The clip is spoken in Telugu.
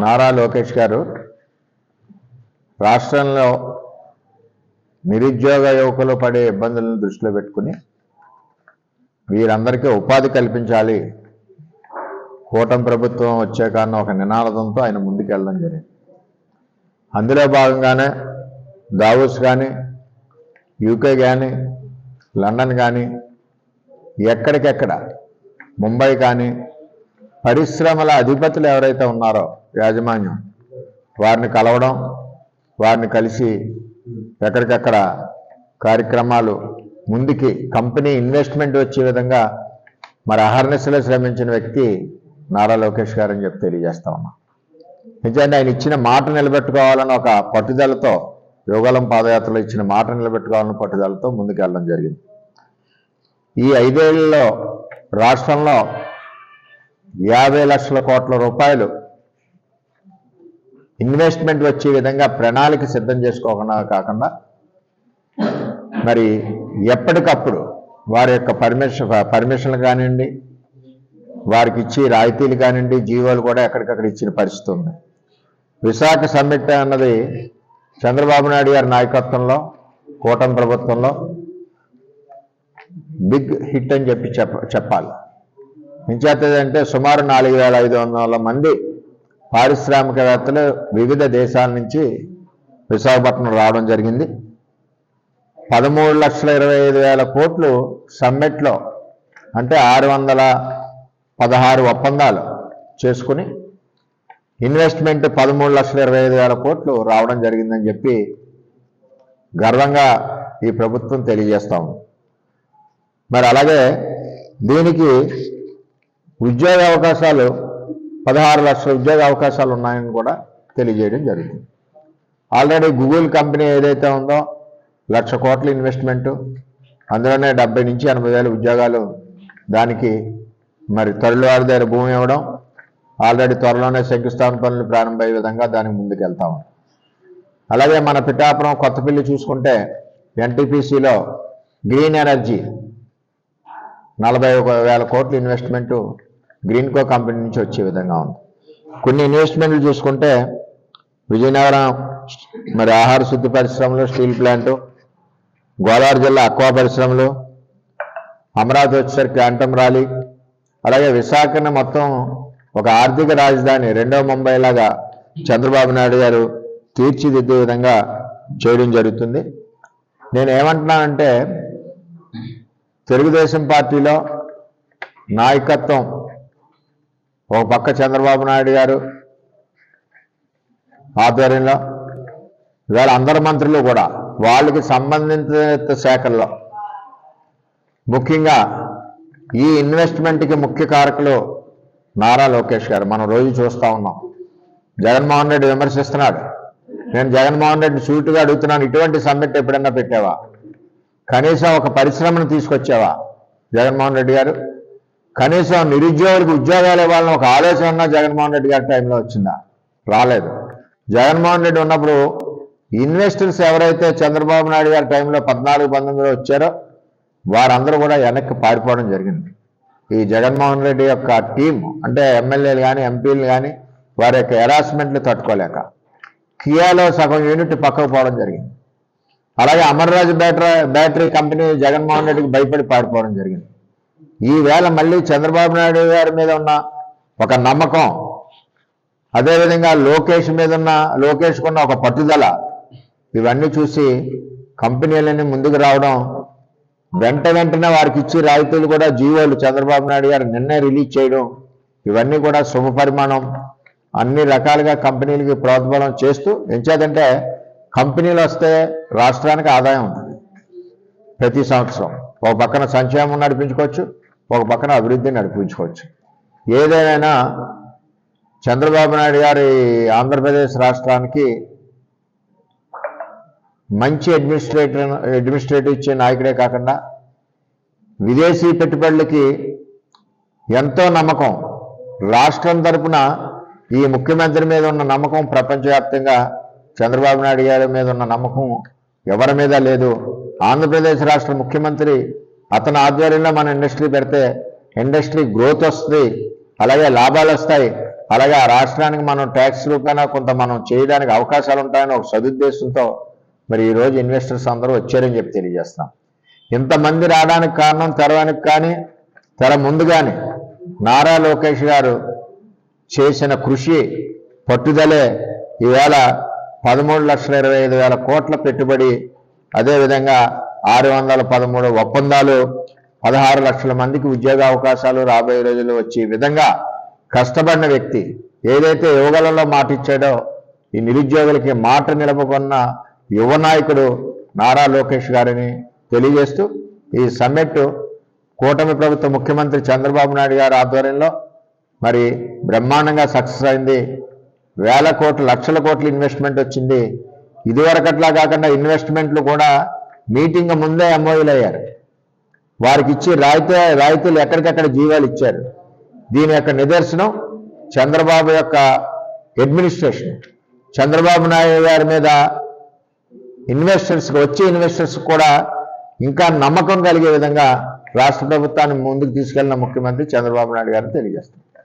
నారా లోకేష్ గారు రాష్ట్రంలో నిరుద్యోగ యువకులు పడే ఇబ్బందులను దృష్టిలో పెట్టుకుని వీరందరికీ ఉపాధి కల్పించాలి. కూటమి ప్రభుత్వం వచ్చే కారణం ఒక నినాదంతో ఆయన ముందుకెళ్ళడం జరిగింది. అందులో భాగంగానే దావోస్ కానీ యూకే కానీ లండన్ కానీ ఎక్కడికెక్కడ ముంబై కానీ పరిశ్రమల అధిపతులు ఎవరైతే ఉన్నారో యాజమాన్యం వారిని కలవడం వారిని కలిసి ఎక్కడికక్కడ కార్యక్రమాలు ముందుకి కంపెనీ ఇన్వెస్ట్మెంట్ వచ్చే విధంగా మరి అహర్నిశలో శ్రమించిన వ్యక్తి నారా లోకేష్ గారు అని చెప్పి తెలియజేస్తా ఉన్నా. నిజంగా ఆయన ఇచ్చిన మాట నిలబెట్టుకోవాలని ఒక పట్టుదలతో యోగాలం పాదయాత్రలో ఇచ్చిన మాట నిలబెట్టుకోవాలని పట్టుదలతో ముందుకెళ్ళడం జరిగింది. ఈ ఐదేళ్ళలో రాష్ట్రంలో యాభై లక్షల కోట్ల రూపాయలు ఇన్వెస్ట్మెంట్ వచ్చే విధంగా ప్రణాళిక సిద్ధం చేసుకోకుండా కాకుండా మరి ఎప్పటికప్పుడు వారి యొక్క పర్మిషన్ పర్మిషన్లు కానివ్వండి వారికి ఇచ్చి రాయితీలు కానివ్వండి జీవోలు కూడా ఎక్కడికక్కడ ఇచ్చిన పరిస్థితి ఉంది. విశాఖ సమ్మిట్ అన్నది చంద్రబాబు నాయుడు గారి నాయకత్వంలో కూటమి ప్రభుత్వంలో బిగ్ హిట్ అని చెప్పి చెప్ప చెప్పాలి. అంటే సుమారు నాలుగు వేల ఐదు వందల మంది పారిశ్రామికవేత్తలు వివిధ దేశాల నుంచి విశాఖపట్నం రావడం జరిగింది. పదమూడు లక్షల ఇరవై ఐదు వేల కోట్లు సమ్మిట్లో అంటే ఆరు వందల పదహారు ఒప్పందాలు చేసుకుని ఇన్వెస్ట్మెంట్ పదమూడు లక్షల ఇరవై ఐదు వేల కోట్లు రావడం జరిగిందని చెప్పి గర్వంగా ఈ ప్రభుత్వం తెలియజేస్తాము మరి అలాగే దీనికి ఉద్యోగ అవకాశాలు పదహారు లక్షల ఉద్యోగ అవకాశాలు ఉన్నాయని కూడా తెలియజేయడం జరిగింది. ఆల్రెడీ గూగుల్ కంపెనీ ఏదైతే ఉందో లక్ష కోట్ల ఇన్వెస్ట్మెంట్ అందులోనే డెబ్బై నుంచి ఎనభై వేల ఉద్యోగాలు దానికి మరి తొలివారి దగ్గర భూమి ఇవ్వడం ఆల్రెడీ త్వరలోనే శంకుస్థాపన పనులు ప్రారంభమయ్యే విధంగా దానికి ముందుకు వెళ్తాము అలాగే మన పిఠాపురం కొత్తపల్లి చూసుకుంటే ఎన్టీపీసీలో గ్రీన్ ఎనర్జీ నలభై ఒక వేల కోట్ల ఇన్వెస్ట్మెంటు గ్రీన్కో కంపెనీ నుంచి వచ్చే విధంగా ఉంది. కొన్ని ఇన్వెస్ట్మెంట్లు చూసుకుంటే విజయనగరం మరి ఆహార శుద్ధి పరిశ్రమలు స్టీల్ ప్లాంటు గోదావరి జిల్లా అక్వా పరిశ్రమలు అమరావతి వచ్చేసరికి క్యాంటం ర్యాలీ అలాగే విశాఖను మొత్తం ఒక ఆర్థిక రాజధాని రెండవ ముంబై లాగా చంద్రబాబు నాయుడు గారు తీర్చిదిద్దే విధంగా చేయడం జరుగుతుంది. నేను ఏమంటున్నానంటే తెలుగుదేశం పార్టీలో నాయకత్వం ఒక పక్క చంద్రబాబు నాయుడు గారు ఆధ్వర్యంలో ఇవాళ అందరు మంత్రులు కూడా వాళ్ళకి సంబంధిత శాఖల్లో. ముఖ్యంగా ఈ ఇన్వెస్ట్మెంట్కి ముఖ్య కారకులు నారా లోకేష్ గారు. మనం రోజు చూస్తూ ఉన్నాం. జగన్మోహన్ రెడ్డి విమర్శిస్తున్నాడు. నేను జగన్మోహన్ రెడ్డి సూటుగా అడుగుతున్నాను. ఇటువంటి సమ్మిట్ ఎప్పుడన్నా పెట్టావా? కనీసం ఒక పరిశ్రమను తీసుకొచ్చావా? జగన్మోహన్ రెడ్డి గారు. కనీసం నిరుద్యోగులకు ఉద్యోగాలు ఇవ్వాలని ఒక ఆలోచన ఉన్నా జగన్మోహన్ రెడ్డి గారి టైంలో వచ్చిందా? రాలేదు. జగన్మోహన్ రెడ్డి ఉన్నప్పుడు ఇన్వెస్టర్స్ ఎవరైతే చంద్రబాబు నాయుడు గారి టైంలో పద్నాలుగు పంతొమ్మిదిలో వచ్చారో వారందరూ కూడా వెనక్కి పారిపోవడం జరిగింది. ఈ జగన్మోహన్ రెడ్డి యొక్క టీం అంటే ఎమ్మెల్యేలు కానీ ఎంపీలు కానీ వారి యొక్క హెరాస్మెంట్లు తట్టుకోలేక కియాలో సగం యూనిట్ పక్కకు పోవడం జరిగింది. అలాగే Amarraju battery battery company Jaganmohan రెడ్డికి భయపడి పారిపోవడం జరిగింది. ఈ వేళ మళ్ళీ చంద్రబాబు నాయుడు గారి మీద ఉన్న ఒక నమ్మకం అదేవిధంగా లోకేష్ మీద ఉన్న లోకేష్కు ఉన్న ఒక పట్టుదల ఇవన్నీ చూసి కంపెనీలన్నీ ముందుకు రావడం వెంట వెంటనే వారికి ఇచ్చి రాయితీలు కూడా జీవోలు చంద్రబాబు నాయుడు గారు నిన్నే రిలీజ్ చేయడం ఇవన్నీ కూడా శుభ పరిమాణం. అన్ని రకాలుగా కంపెనీలకి ప్రోద్బలం చేస్తూ ఎంచేదంటే కంపెనీలు వస్తే రాష్ట్రానికి ఆదాయం ఉంటుంది. ప్రతి సంవత్సరం. ఓ పక్కన సంక్షేమం నడిపించుకోవచ్చు. ఒక పక్కన అభివృద్ధిని నడిపించుకోవచ్చు. ఏదైనా చంద్రబాబు నాయుడు గారి ఆంధ్రప్రదేశ్ రాష్ట్రానికి మంచి అడ్మినిస్ట్రేటర్ అడ్మినిస్ట్రేటివ్ ఇచ్చే నాయకుడే కాకుండా విదేశీ పెట్టుబడులకి ఎంతో నమ్మకం. రాష్ట్రం తరపున ఈ ముఖ్యమంత్రి మీద ఉన్న నమ్మకం ప్రపంచవ్యాప్తంగా చంద్రబాబు నాయుడు గారి మీద ఉన్న నమ్మకం ఎవరి మీద లేదు. ఆంధ్రప్రదేశ్ రాష్ట్ర ముఖ్యమంత్రి అతని ఆధ్వర్యంలో మన ఇండస్ట్రీ పెడితే ఇండస్ట్రీ గ్రోత్ వస్తుంది అలాగే లాభాలు వస్తాయి. అలాగే ఆ రాష్ట్రానికి మనం ట్యాక్స్ రూపాయన కొంత మనం చేయడానికి అవకాశాలు ఉంటాయని ఒక సదుద్దేశంతో మరి ఈరోజు ఇన్వెస్టర్స్ అందరూ వచ్చారని చెప్పి తెలియజేస్తాం ఇంతమంది రావడానికి కారణం తెరవానికి కానీ తెర ముందు కానీ నారా లోకేష్ గారు చేసిన కృషి పట్టుదలే ఈవేళ పదమూడు లక్షల ఇరవై ఐదు వేల కోట్ల పెట్టుబడి అదేవిధంగా ఆరు వందల పదమూడు ఒప్పందాలు పదహారు లక్షల మందికి ఉద్యోగ అవకాశాలు రాబోయే రోజుల్లో వచ్చే విధంగా కష్టపడిన వ్యక్తి ఏదైతే యువగలలో మాట ఇచ్చాడో ఈ నిరుద్యోగులకి మాట నిలపకున్న యువ నాయకుడు నారా లోకేష్ గారిని తెలియజేస్తూ ఈ సమ్మిట్ కూటమి ప్రభుత్వ ముఖ్యమంత్రి చంద్రబాబు నాయుడు గారి ఆధ్వర్యంలో మరి బ్రహ్మాండంగా సక్సెస్ అయింది. వేల కోట్ల లక్షల కోట్ల ఇన్వెస్ట్మెంట్ వచ్చింది. ఇదివరకట్లా కాకుండా ఇన్వెస్ట్మెంట్లు కూడా మీటింగ్ ముందే ఎంఓయూలు అయ్యారు. వారికి ఇచ్చి రాయితీ రాయితీలు ఎక్కడికక్కడ జీవాలు ఇచ్చారు. దీని యొక్క నిదర్శనం చంద్రబాబు యొక్క అడ్మినిస్ట్రేషన్ చంద్రబాబు నాయుడు గారి మీద ఇన్వెస్టర్స్కి వచ్చే ఇన్వెస్టర్స్ కూడా ఇంకా నమ్మకం కలిగే విధంగా రాష్ట్ర ప్రభుత్వాన్ని ముందుకు తీసుకెళ్ళిన ముఖ్యమంత్రి చంద్రబాబు నాయుడు గారిని తెలియజేస్తారు